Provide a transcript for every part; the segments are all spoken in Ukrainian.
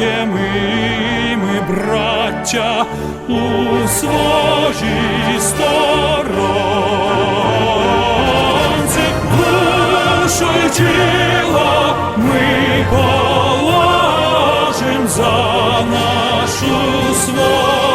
і ми, браття, у своїй сторонці, душу й тіло ми положим за нашу свободу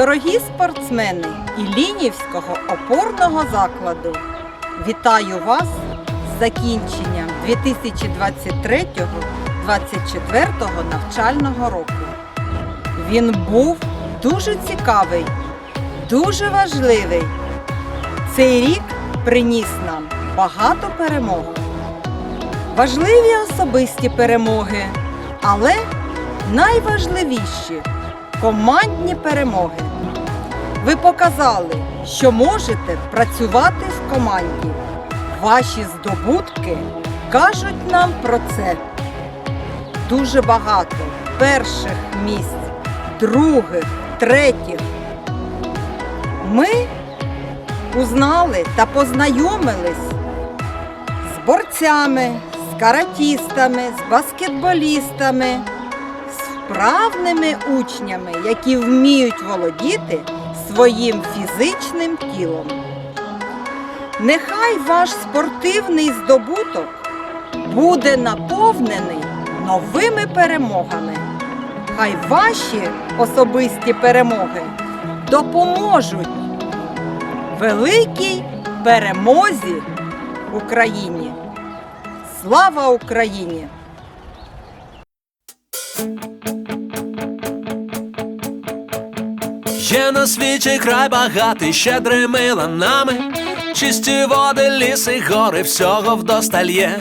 Дорогі спортсмени Ілінівського опорного закладу, вітаю вас з закінченням 2023-2024 навчального року. Він був дуже цікавий, дуже важливий. Цей рік приніс нам багато перемог. Важливі особисті перемоги, але найважливіші командні перемоги. Ви показали, що можете працювати в команді. Ваші здобутки кажуть нам про це. Дуже багато перших місць, других, третіх. Ми узнали та познайомились з борцями, з каратістами, з баскетболістами, з вправними учнями, які вміють володіти своїм фізичним тілом. Нехай ваш спортивний здобуток буде наповнений новими перемогами. Хай ваші особисті перемоги допоможуть великій перемозі Україні. Слава Україні! Є на світі край багатий щедрими ланами, чисті води, ліси, гори, всього вдосталь є.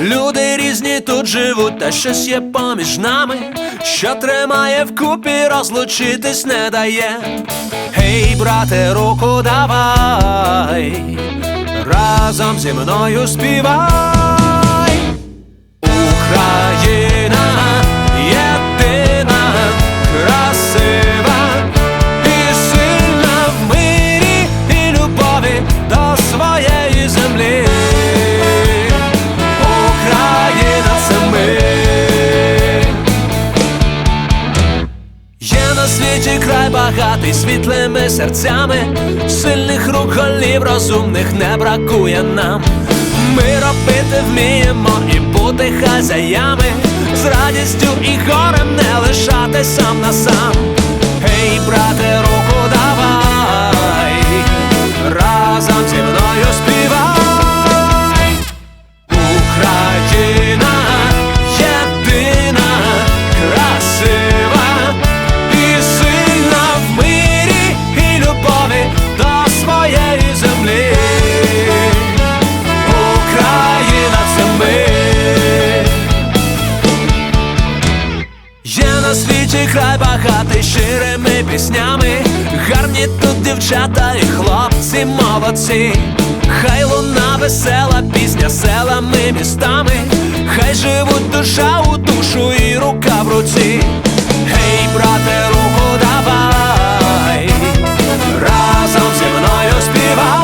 Люди різні тут живуть, та щось є поміж нами, що тримає вкупі, розлучитись не дає. Гей, брате, руку давай, разом зі мною співай. Багатий світлими серцями, сильних рук голів розумних не бракує нам. Ми робити вміємо і бути хазяями, з радістю і горем не лишати сам на сам. Гей, брате, руку давай, разом зі мною співай. На світі край багатий щирими піснями, гарні тут дівчата. дівчата і хлопці молодці. Хай луна весела пісня селами, містами, хай живуть душа у душу і рука в руці. Гей, брате, руку давай, разом зі мною співай.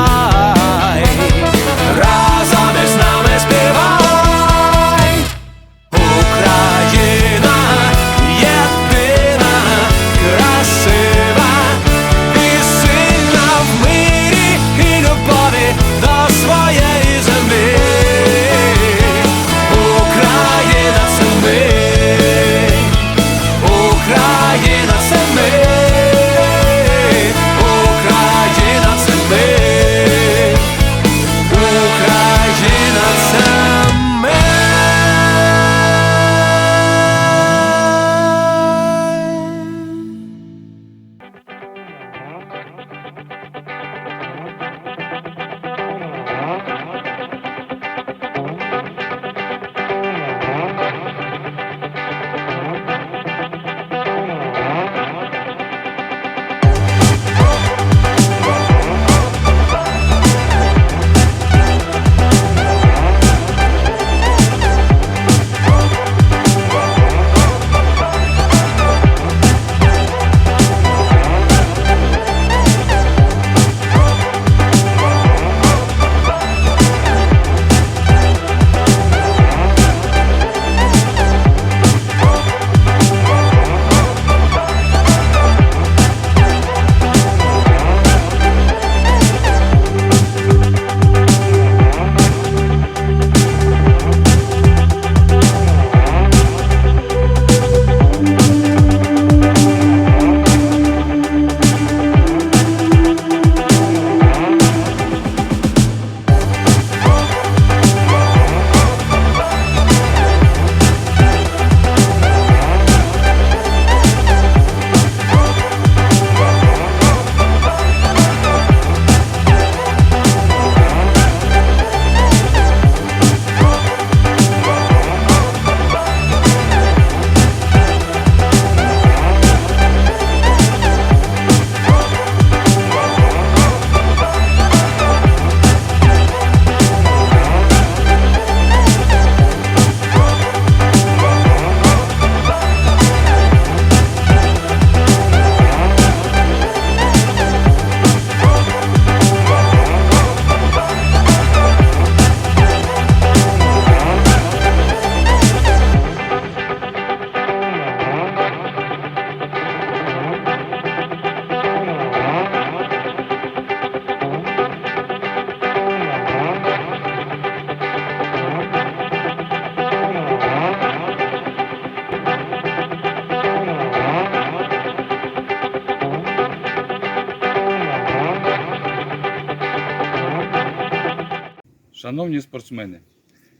Спортсмени,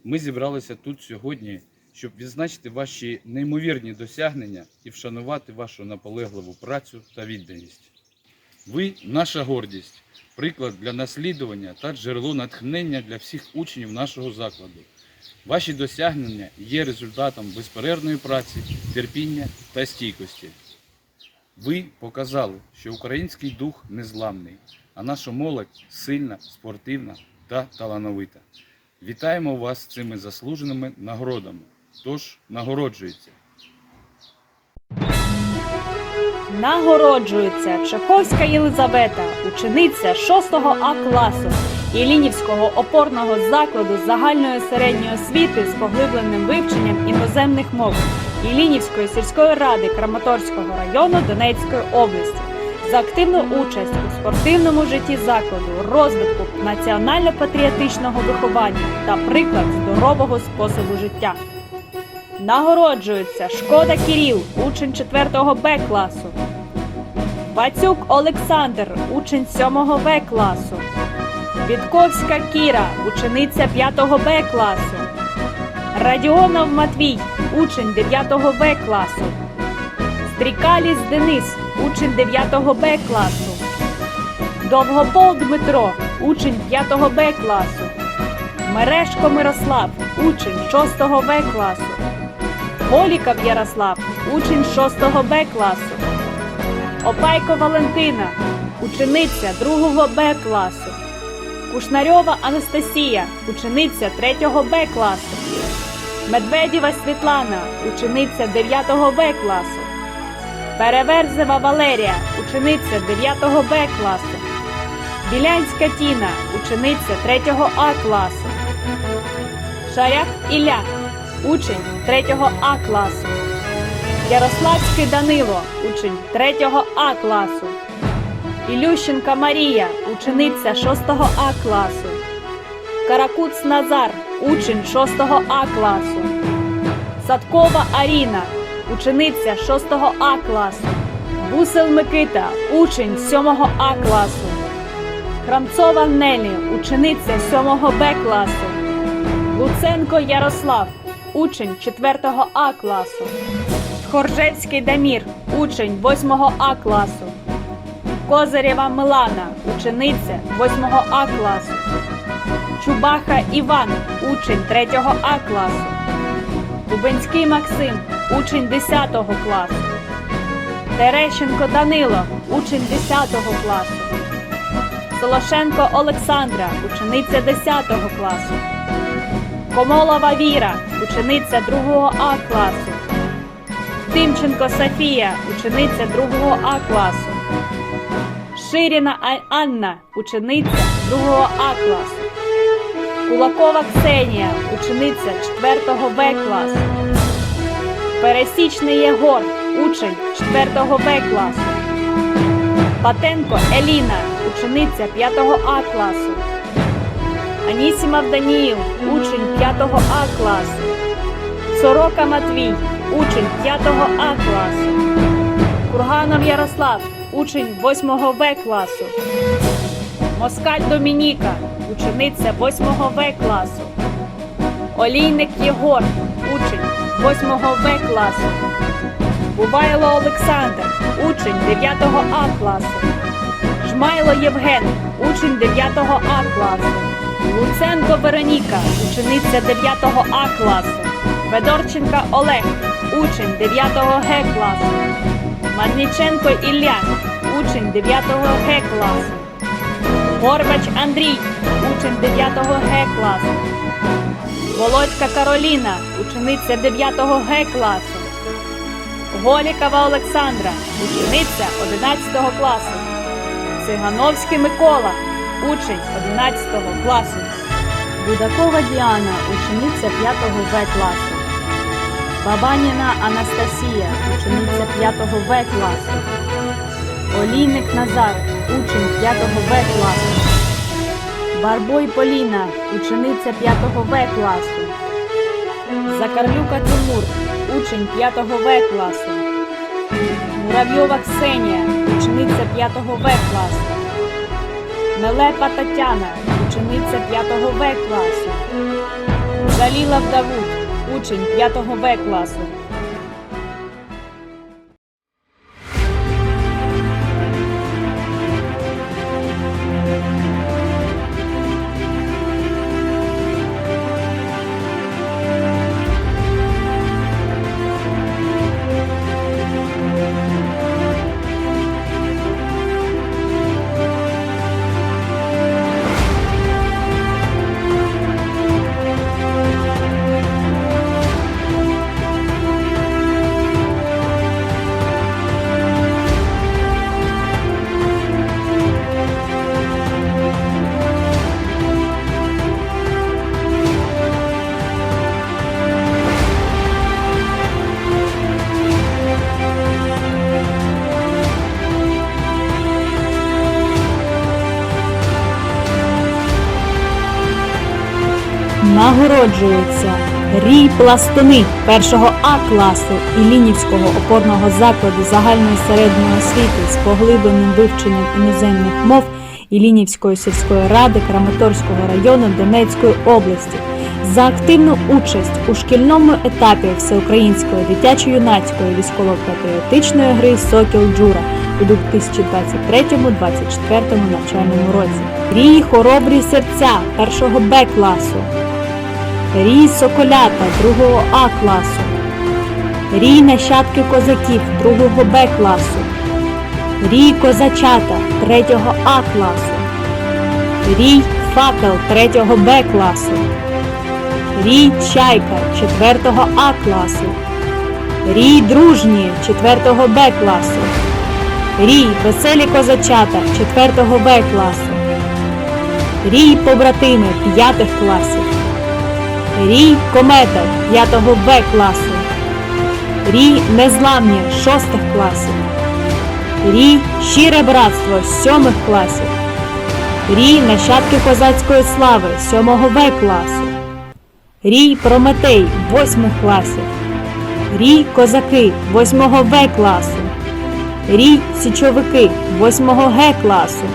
ми зібралися тут сьогодні, щоб відзначити ваші неймовірні досягнення і вшанувати вашу наполегливу працю та відданість. Ви наша гордість, приклад для наслідування та джерело натхнення для всіх учнів нашого закладу. Ваші досягнення є результатом безперервної праці, терпіння та стійкості. Ви показали, що український дух незламний, а наша молодь сильна, спортивна та талановита. Вітаємо вас з цими заслуженими нагородами. Тож нагороджується. Нагороджується Чеховська Єлизавета, учениця 6 А класу Єлінівського опорного закладу загальної середньої освіти з поглибленим вивченням іноземних мов Єлінівської сільської ради Краматорського району Донецької області за активну участь у спортивному житті закладу, розвитку національно-патріотичного виховання та приклад здорового способу життя. Нагороджується Шкода Кіріл, учень 4 Б класу. Бацюк Олександр, учень 7 В класу. Вітковська Кіра, учениця 5 Б класу. Радіонов Матвій, учень 9 В класу. Стрікаліс Денис, учень 9 Б класу. Довгопол Дмитро, учень 5 Б класу. Мережко Мирослав, учень 6 В класу. Голіков Ярослав, учень 6 Б класу. Опайко Валентина, учениця 2 Б класу. Кушнарьова Анастасія, учениця 3 Б класу. Медведєва Світлана, учениця 9 Б класу. Переверзева Валерія, учениця 9 Б класу. Білянська Тіна, учениця 3 А класу. Шаряк Ілля, учень 3 А класу. Ярославський Данило, учень 3 А класу. Ілющенка Марія, учениця 6 А класу. Каракуц Назар, учень 6 А класу. Садкова Аріна, учениця 6 А класу. Бусел Микита, учень 7 А класу. Храмцова Нелі, учениця 7 Б класу. Луценко Ярослав, учень 4 А класу. Хоржевський Дамір, учень 8 А класу. Козирєва Милана, учениця 8 А класу. Чубаха Іван, учень 3 А класу. Кубинський Максим, учень 10 класу. Терещенко Данило, учень 10 класу. Солошенко Олександра, учениця 10 класу. Комолова Віра, учениця 2 А класу. Тимченко Софія, учениця 2 А класу. Ширіна Анна, учениця 2 А класу. Кулакова Ксенія, учениця 4 Б класу. Пересічний Єгор, учень 4 Б класу. Патенко Еліна, учениця 5 А класу. Анісімов Даніїл, учень 5 А класу. Сорока Матвій, учень 5 А класу. Курганов Ярослав, учень 8 В класу. Москаль Домініка, учениця 8 В класу. Олійник Єгор, учень 8 В класу. Бувайло Олександр, учень 9 А класу. Жмайло Євген, учень 9 А класу. Луценко Вероніка, учениця 9 А класу. Федорченка Олег, учень 9 Г класу. Марніченко Ілля, учень 9 Г класу. Горбач Андрій, учень 9 Г класу. Володька Кароліна, учениця 9 Г класу. Голікова Олександра, учениця 11 класу. Цигановський Микола, учень 11 класу. Будакова Діана, учениця 5 В класу. Бабаніна Анастасія, учениця 5 В класу. Олійник Назар, учень 5 В класу. Барбой Поліна, учениця 5 В класу. Закарлюка Тимур, учень 5 В класу. Муравйова Ксенія, учениця 5 В класу. Мелепа Тетяна, учениця 5 В класу. Жалілов Давуд, учень 5 В класу. Нагороджуються Рій Пластуни першого А класу Іллінівського опорного закладу загальної середньої освіти з поглибленим вивченням іноземних мов Іллінівської сільської ради Краматорського району Донецької області за активну участь у шкільному етапі всеукраїнської дитячо-юнацької військово-патріотичної гри Сокіл Джура у 2023-2024 навчальному році. Рій хоробрі серця першого Б класу. Рій соколята другого А класу. Рій нащадки козаків другого Б класу. Рій козачата третього А класу. Рій факел третього Б класу. Рій чайка четвертого А класу. Рій дружні четвертого Б класу. Рій веселі козачата четвертого Б класу. Рій побратими п'ятих класів. Рій комета п'ятого Б класу. Рій незламні шостих класів. Рій щире братство сьомих класів. Рій нащадки козацької слави сьомого В класу. Рій Прометей восьмих класів. Рій козаки восьмого В класу. Рій січовики восьмого Г класу.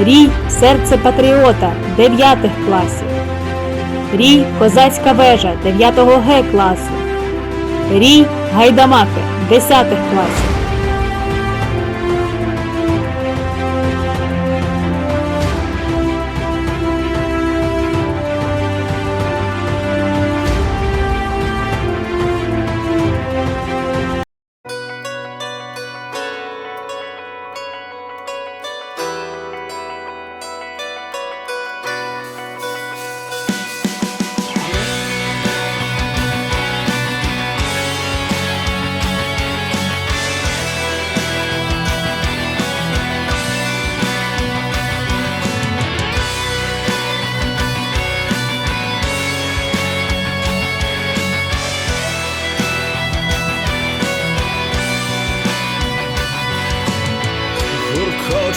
Рій серце патріота дев'ятих класів. Рій козацька вежа дев'ятого Г класу. Рій гайдамаки десятих класів.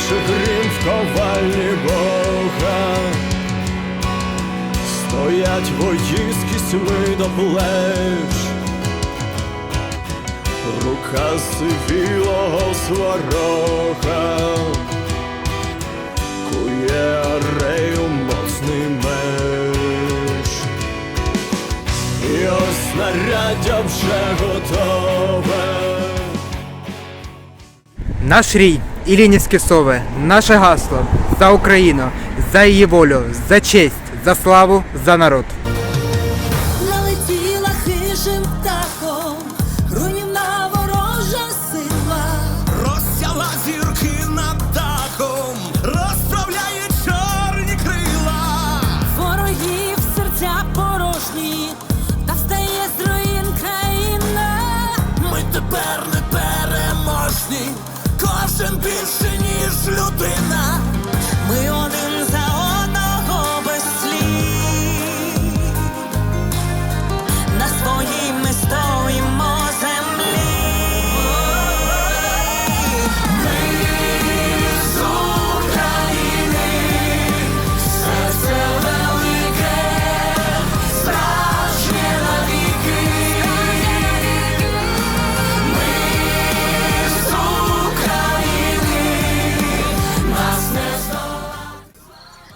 Гуркоче грім в ковальні Бога, стоять вої з до плеч, рука сивілого сварога, кує арею моцний меч. І ось снаряддя вже готове. Наш рій, Іллінівські сови, наше гасло за Україну, за її волю, за честь, за славу, за народ. Налетіла хижим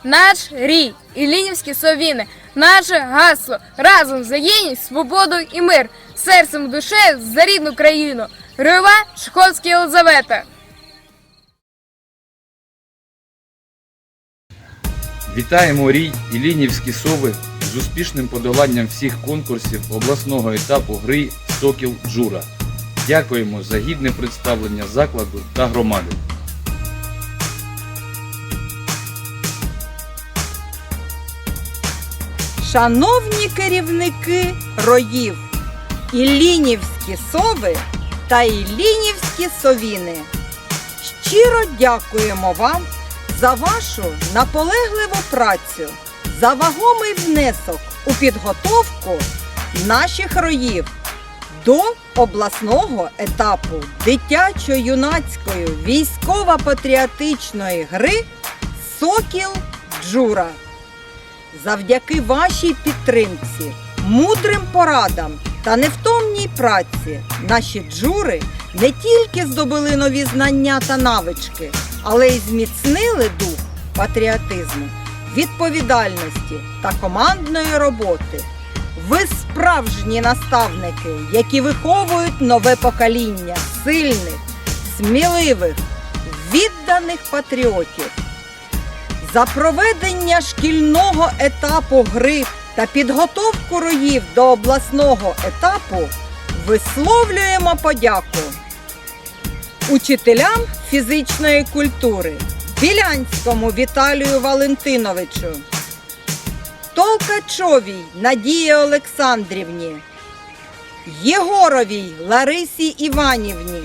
Наш рій, Іллінівські совіни, наше гасло разом за єдність, свободу і мир, серцем душею за рідну країну. Героєва Шхольська Єлизавета. Вітаємо Рій і Лінівські сови з успішним подоланням всіх конкурсів обласного етапу гри Сокіл Джура. Дякуємо за гідне представлення закладу та громади. Шановні керівники роїв, Іллінівські сови та Іллінівські совіни. Щиро дякуємо вам за вашу наполегливу працю, за вагомий внесок у підготовку наших роїв до обласного етапу дитячо-юнацької військово-патріотичної гри Сокіл Джура. Завдяки вашій підтримці, мудрим порадам та невтомній праці наші джури не тільки здобули нові знання та навички, але й зміцнили дух патріотизму, відповідальності та командної роботи. Ви справжні наставники, які виховують нове покоління сильних, сміливих, відданих патріотів. За проведення шкільного етапу гри та підготовку роїв до обласного етапу висловлюємо подяку учителям фізичної культури Білянському Віталію Валентиновичу, Толкачовій Надії Олександрівні, Єгоровій Ларисі Іванівні,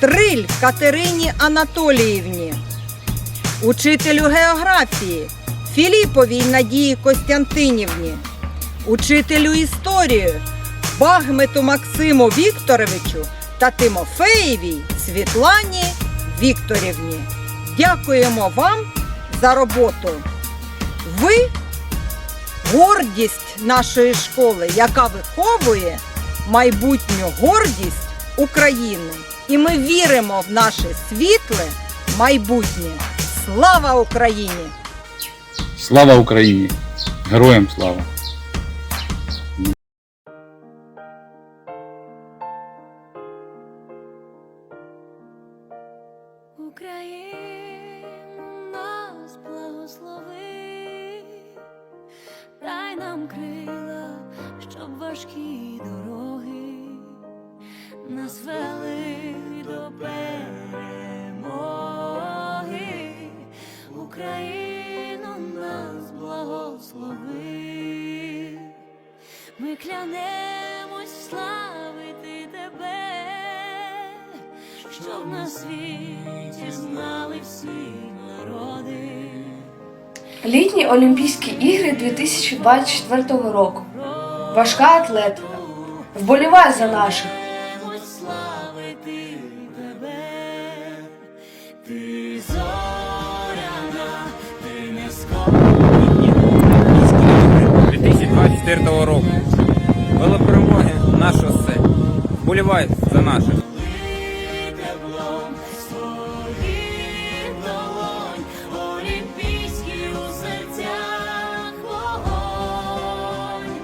Триль Катерині Анатоліївні, учителю географії Філіповій Надії Костянтинівні, учителю історії Багмету Максиму Вікторовичу та Тимофеєвій Світлані Вікторівні. Дякуємо вам за роботу. Ви гордість нашої школи, яка виховує майбутню гордість України. І ми віримо в наше світле майбутнє. Слава Україні! Слава Україні! Героям слава! Україну нас благослови, дай нам крила, щоб важкі дороги нас Ми клянемось славити тебе, щоб на світі знали всі народи. Літні Олімпійські ігри 2024 року. Важка атлетика. Вболівай за наших. Славити тебе. Ти зоряна, ти не скорена. 2024 року. Велоперемоги нашого все. Вболівай за наших.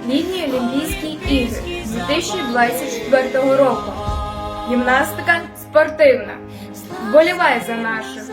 Літні Олімпійські ігри 2024 року. Гімнастика спортивна. Вболівай за наших.